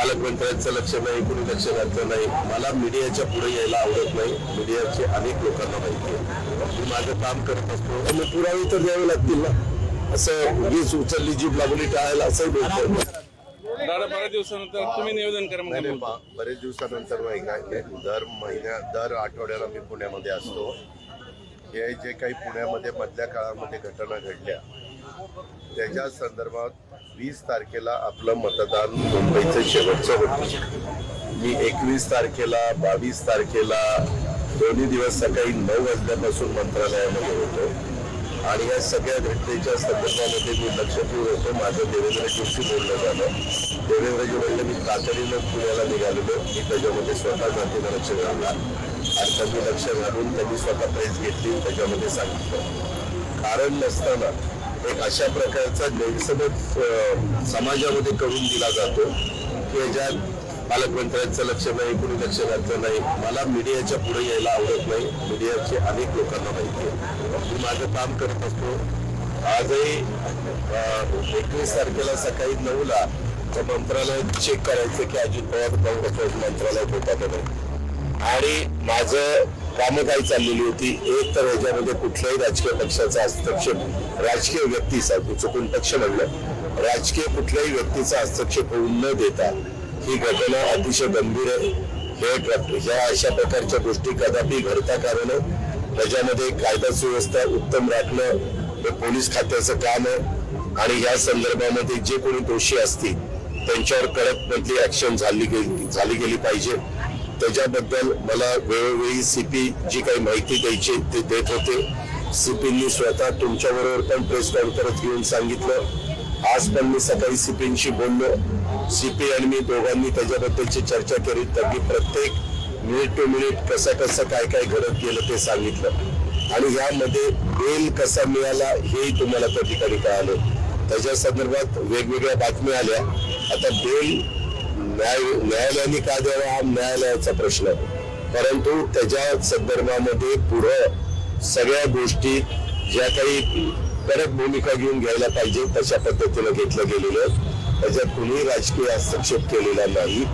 पालकमंत्र्यांचं लक्ष नाही कोणी लक्ष घातलं नाही. मला मीडियाच्या पुढे यायला आवडत नाही. मीडियाचे अनेक लोकांना माहिती आहे. मी माझं काम करत असतो. मग पुरावे तर द्यावे लागतील ना. असं वीज उचलली जीभ लागली टाळायला असंही बोलतो दादा बऱ्याच दिवसानंतर तुम्ही निवेदन करा बरेच दिवसानंतर नाही काय दर महिन्या दर आठवड्याला मी पुण्यामध्ये असतो. हे जे काही पुण्यामध्ये मधल्या काळामध्ये घटना घडल्या त्याच्या संदर्भात वीस तारखेला आपलं मतदान मुंबईचं शेवटचं होतं. मी एकवीस तारखेला बावीस तारखेला दोन्ही दिवस सकाळी नऊ वाजल्यापासून मंत्रालयामध्ये होतो. आणि या सगळ्या घटनेच्या संदर्भामध्ये मी लक्ष ठेवून होतो. माझं देवेंद्रजींशी बोलणं झालं. देवेंद्रजी म्हणलं मी तातडीनं पुण्याला निघालेलो. मी त्याच्यामध्ये स्वतः जातीनं लक्ष घालला आणि त्यांनी लक्ष घालून त्यांनी स्वतः प्रेस घेतली. त्याच्यामध्ये सांगितलं. कारण नसताना एक अशा प्रकारचा गैरसमज समाजामध्ये करून दिला जातो. की याच्यात पालकमंत्र्यांचं लक्ष नाही कुणी लक्ष घातलं नाही मला मीडियाच्या पुढे यायला आवडत नाही. मीडियाचे अनेक लोकांना माहिती आहे. मी माझं काम करत असतो. आजही एकवीस तारखेला सकाळी नऊला तर मंत्रालयात चेक करायचं की अजित पवार काँग्रेस मंत्रालयात होता का नाही. आणि माझं कामं काही चाललेली होती. एक तर ह्याच्यामध्ये कुठल्याही राजकीय पक्षाचा हस्तक्षेप राजकीय व्यक्तीचा चुकून पक्ष म्हणलं. राजकीय कुठल्याही व्यक्तीचा हस्तक्षेप होऊन न देता ही घटना अतिशय गंभीर आहे. हे ह्या अशा प्रकारच्या गोष्टी कदापि घडता कारण त्याच्यामध्ये कायदा सुव्यवस्था उत्तम राखणं हे पोलीस खात्याचं काम आहे. आणि या संदर्भामध्ये जे कोणी दोषी असतील त्यांच्यावर कडक मधली ऍक्शन झाली गेली झाली गेली पाहिजे. त्याच्याबद्दल मला वेळोवेळी सीपी जी काही माहिती द्यायची ते देत होते. सीपींनी स्वतः तुमच्याबरोबर पण प्रेस कॉन्फरन्स घेऊन सांगितलं. आज पण मी सकाळी सीपींशी बोललो. सीपी आणि मी दोघांनी त्याच्याबद्दलची चर्चा केली. त्यांनी प्रत्येक मिनिट टू मिनिट कसं कसं काय काय घडत गेलं ते सांगितलं. आणि यामध्ये बेल कसा मिळाला हेही तुम्हाला त्या ठिकाणी कळालं. त्याच्या संदर्भात वेगवेगळ्या बातम्या आल्या. आता बेल न्याय न्यायालयाने का द्यावा? हा न्यायालयाचा प्रश्न आहे. परंतु त्याच्या संदर्भामध्ये पुढं सगळ्या गोष्टी ज्या काही कडक भूमिका घेऊन घ्यायला पाहिजे तशा पद्धतीनं घेतलं गेलेलं त्याच्यात कुणी राजकीय हस्तक्षेप केलेला नाही.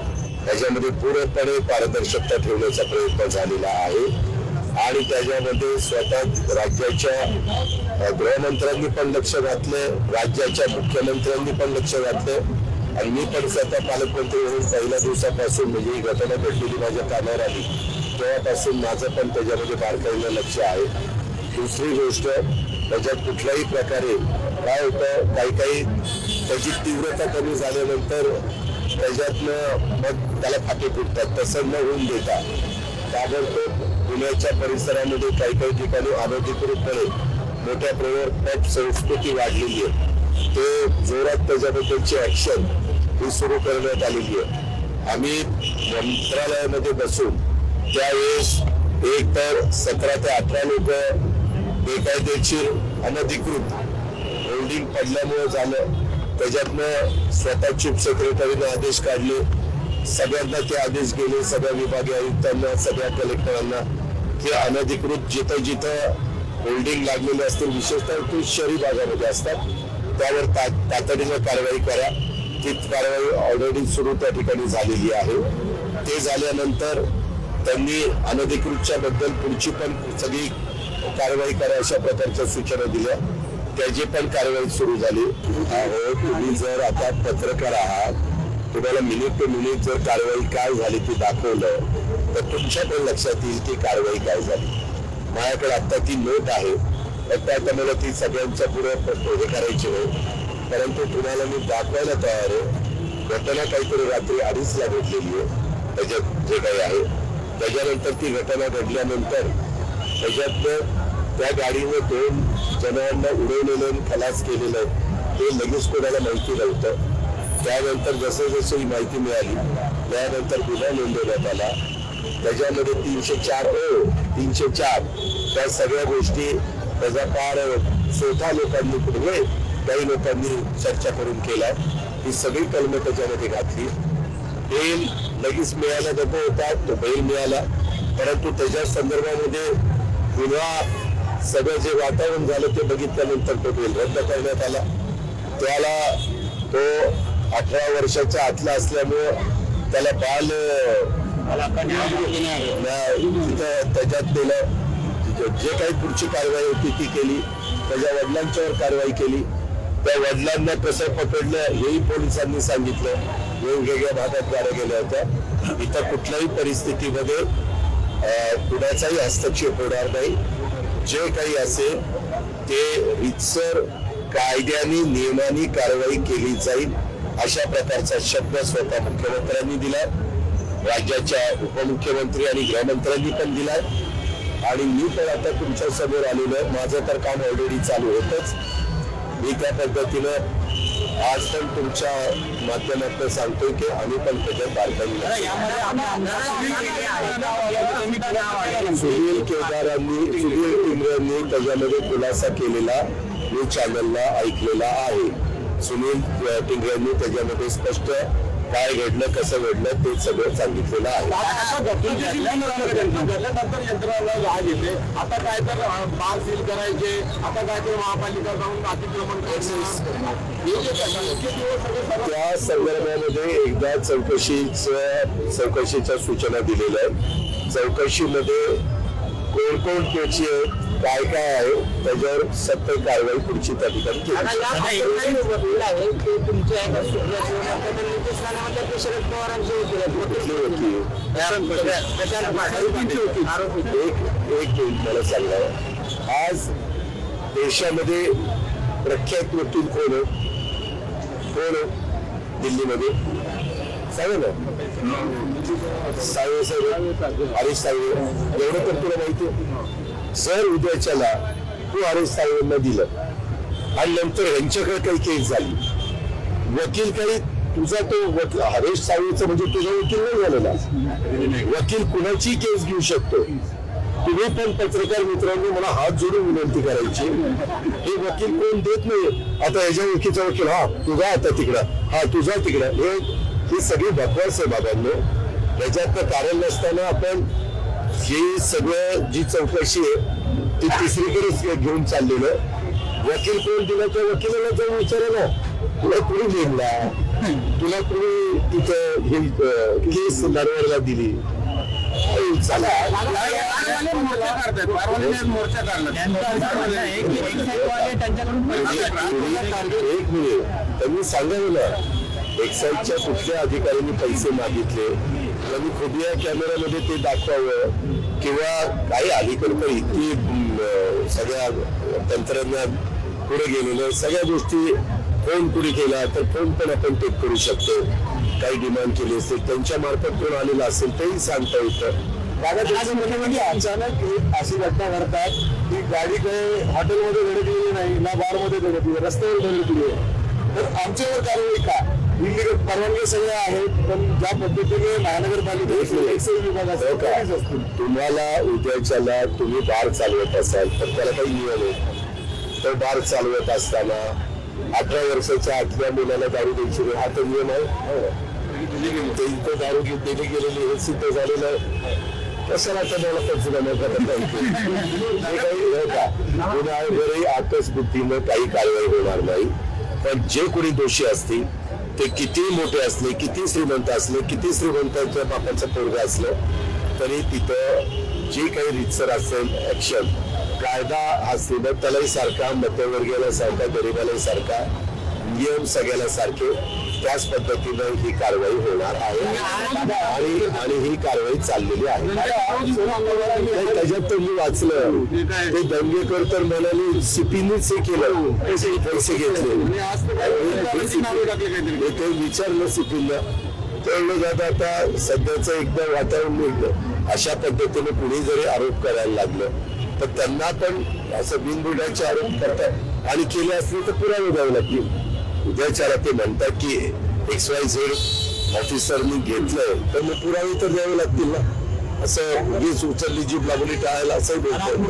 त्याच्यामध्ये पूर्णपणे पारदर्शकता ठेवण्याचा प्रयत्न झालेला आहे. आणि त्याच्यामध्ये स्वतः राज्याच्या गृहमंत्र्यांनी पण लक्ष घातलं राज्याच्या मुख्यमंत्र्यांनी पण लक्ष घातलं आणि मी परिसरचा पालकमंत्री म्हणून पहिल्या दिवसापासून म्हणजे ही घटना घडलेली माझ्या कानावर आली. तेव्हापासून माझं पण त्याच्यामध्ये बारकाईनं लक्ष आहे. दुसरी गोष्ट त्याच्यात कुठल्याही प्रकारे काय होतं काही काही त्याची तीव्रता कमी झाल्यानंतर त्याच्यातनं मग त्याला फाटे फुटतात. तसं न होऊन देता. ताबडतोब पुण्याच्या परिसरामध्ये काही काही ठिकाणी अनधिकृतपणे मोठ्या प्रमाणावर पट संस्कृती वाढलेली आहे. ते जोरात त्याच्याबद्दलची ऍक्शन ही सुरू करण्यात आलेली आहे. आम्ही मंत्रालयामध्ये बसून त्यावेळेस एक तर सतरा ते अठरा लोक बेकायदेशीर अनधिकृत होल्डिंग पडल्यामुळे झालं. त्याच्यातनं स्वतः चीफ सेक्रेटरीने आदेश काढले. सगळ्यांना ते आदेश गेले सगळ्या विभागीय आयुक्तांना सगळ्या कलेक्टरांना की अनधिकृत जिथं जिथं होल्डिंग लागलेले असतील विशेषतः ते शहरी भागामध्ये असतात त्यावर ता तातडीनं कारवाई करा. ती कारवाई ऑलरेडी सुरू त्या ठिकाणी झालेली आहे. ते झाल्यानंतर त्यांनी अनधिकृतच्या बद्दल पुढची पण सगळी कारवाई करा अशा प्रकारच्या सूचना दिल्या. त्याची पण कारवाई सुरू झाली. अहो तुम्ही जर आता पत्रकार आहात तुम्हाला मिनिट टू मिनिट जर कारवाई काय झाली ती दाखवलं तर तुमच्या पण लक्षात येईल की कारवाई काय झाली. माझ्याकडे आता ती नोट आहे. फक्त आता मला ती सगळ्यांच्या पुढे हे करायची नाही परंतु तुम्हाला मी दाखवायला तयार आहे. घटना काहीतरी रात्री अडीचला घडलेली आहे. त्याच्यात जे काही आहे त्याच्यानंतर ती घटना घडल्यानंतर त्याच्यातनं त्या गाडीनं दोन जणांना उडवलेलं आणि खलास केलेलं ते लगेच कोणाला माहिती नव्हतं. त्यानंतर जसं जसं ही माहिती मिळाली त्यानंतर गुन्हा नोंदवण्यात आला. त्याच्यामध्ये तीनशे चार ओ तीनशे चार त्या सगळ्या गोष्टी त्याचा फार सोठा लोकांनी पुढे काही लोकांनी चर्चा करून केला ही सगळी कलमं त्याच्यामध्ये घातली. बेल लगेच मिळायला नको होता तो बैल मिळाला. परंतु त्याच्या संदर्भामध्ये पुन्हा सगळं जे वातावरण झालं ते बघितल्यानंतर तो बेल रद्द करण्यात आला. त्याला तो अठरा वर्षाच्या आतला असल्यामुळं त्याला बाल त्याच्यात दिलं जे काही पुढची कारवाई होती ती केली. त्याच्या वडिलांच्यावर कारवाई केली. त्या वडिलांना कसं पकडलं हेही पोलिसांनी सांगितलं. वेगवेगळ्या भागात गाड्या गेल्या होत्या. इथं कुठल्याही परिस्थितीमध्ये कुणाचाही हस्तक्षेप होणार नाही. जे काही असेल ते रितसर कायद्याने नियमाने कारवाई केली जाईल अशा प्रकारचा शब्द स्वतः मुख्यमंत्र्यांनी दिला राज्याच्या उपमुख्यमंत्री आणि गृहमंत्र्यांनी पण दिलाय. आणि मी पण आता तुमच्यासमोर आलेलो आहे. माझं तर काम ऑलरेडी चालू होतच. मी त्या पद्धतीनं आज पण तुमच्या माध्यमातून सांगतोय की आम्ही पण त्याच्या बारकाईने सुनील केदारांनी सुनील टिंगरांनी त्याच्यामध्ये खुलासा केलेला मी चॅनलला ऐकलेला आहे. सुनील टिंगऱ्यांनी त्याच्यामध्ये स्पष्ट काय घडलं कसं घडलं ते सगळं सांगितलेलं आहे. यंत्रणा राग येते. आता काय तर बार सील करायचे. आता काय तर महापालिका जाऊन अतिक्रमण हे त्या संदर्भामध्ये एकदा चौकशीच चौकशीच्या सूचना दिलेल्या आहेत. चौकशीमध्ये कोण कोण त्याची आहेत काय काय आहे त्याच्यावर सत्य कारवाई पुढची त्या ठिकाणी केली आहे एका. एक मला सांगा. आज देशामध्ये प्रख्यात वकील कोण आहे कोण आहे दिल्लीमध्ये? सांगा ना साहेब. हरीश साळवे एवढं तर तुला माहिती सर उद्याच्याला तू हरीश साळवेंना दिलं आणि नंतर यांच्याकडे काही केस झाली वकील काही तुझा तो वकील हरेश साळवेचा म्हणजे तुझा वकील नाही झालेला. वकील कुणाची केस घेऊ शकतो? तुम्ही पण पत्रकार मित्रांनी मला हात जोडून विनंती करायची. हे वकील कोण देत नाही? आता याच्या वकीलचा वकील हा तुझा आता तिकडं. हा तुझा तिकडं. हे ही सगळी बकवास आहे बाबांनो. याच्यात कारण नसताना आपण ही सगळं जी चौकशी आहे ती तिसरीकडेच घेऊन चाललेलं वकील कोण? दिला त्या वकिलाला जाऊन विचारा ना. तुला कुणी नेमला? तुला कुणी तिथं हे केस नरवरला दिली? चला. मोर्चा काढला एक मिनिट. त्यांनी सांगावं ना एक्साईजच्या कुठल्या अधिकाऱ्यांनी पैसे मागितले? त्यांनी खुबिया कॅमेऱ्यामध्ये ते दाखवावं किंवा काही अलीकडे तर इतकी सगळ्या तंत्रज्ञान पुढे गेलेलं सगळ्या गोष्टी फोन कुणी केला तर फोन पण आपण टेप करू शकतो. काही डिमांड केली असेल त्यांच्या मार्फत कोण आलेलं असेल तेही सांगता येतं. दादा त्याचं म्हणणं म्हणजे अचानक एक अशी घटना घडतात की गाडी काही हॉटेलमध्ये धडकलेली नाही ना बारमध्ये धडकली रस्त्यावर धडकली. तर आमच्यावर कारवाई का? परवानगी सगळ्या आहेत पण ज्या पद्धतीने महानगरपालिका एक्साईज विभागाचे हो तुम्हाला उद्याच्याला तुम्ही बार चालवत असाल तर त्याला काही नियम आहे तर बार चालवत असताना अठरा वर्षाच्या आतल्या मुलाला दारू द्यायची हा तर नियम आहे. ते इथं दारू दिली गेलेली हे सिद्ध झालेलं आहे. कशाला तुम्हाला पंचनामा करत नाही? हे काही हे का? गुन्ह्यावरही आकस बुद्धीनं काही कारवाई होणार नाही. पण जे कोणी दोषी असतील ते किती मोठे असले किती श्रीमंत असले किती श्रीमंतांच्या बापाचं पोरगं असलं तरी तिथं जे काही रितसर असेल ऍक्शन कायदा असेल तर त्यालाही सारखा मध्यमवर्गीयाला सारखा गरीबालाही सारखा नियम सगळ्याला सारखे. त्याच पद्धतीनं ही कारवाई होणार आहे. आणि आणि ही कारवाई चाललेली आहे. नाही, त्याच्यात तर मी वाचलं. ते दंगेकर तर म्हणाले सीपीनीच हे केलं. पैसे पैसे घेतले. आणि आज तर काही बरीचशी नावे टाकली काहीतरी. मी ते विचारलं सिपीला. कळलं जात आता सध्याचं एकदम वातावरण मिळतं अशा पद्धतीने कुणी जरी आरोप करायला लागलं तर त्यांना पण असं बिनबुडाचे आरोप करतात. आणि केले असले तर पुरावे द्यावे लागतील. उद्याच्याला ते म्हणतात की एक्स वाय झेड ऑफिसरनी घेतलंय तर मग पुरावे तर द्यावे लागतील ना? असं उगीच उचलली जीभ लागली टाळायला असंही बोलतो